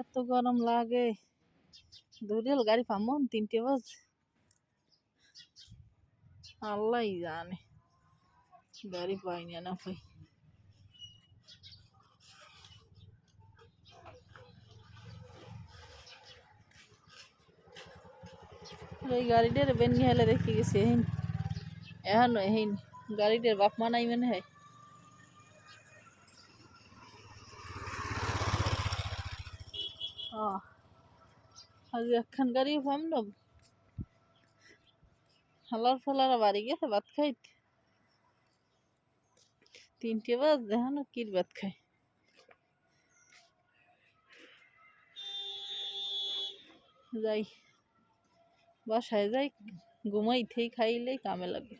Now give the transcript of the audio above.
এত গরম লাগে। দৌড়েল গাড়ি পামন তিনটে বাজে। আল্লাহ জানে, গাড়ি পাইনি না পাই। এই গাড়িটার বেন্নি হলে দেখতে গেছে এখন হেন গাড়িটার বাপ মা নাই মনে হয়। আজ একখান গাড়ি না হালার ফালার বাড়ি গেছে ভাত খাইতে। তিনটে বাজ দেখো কির ভাত খায়। যাই, বাসায় যাই, ঘুমাইতেই খাইলেই কামে লাগে।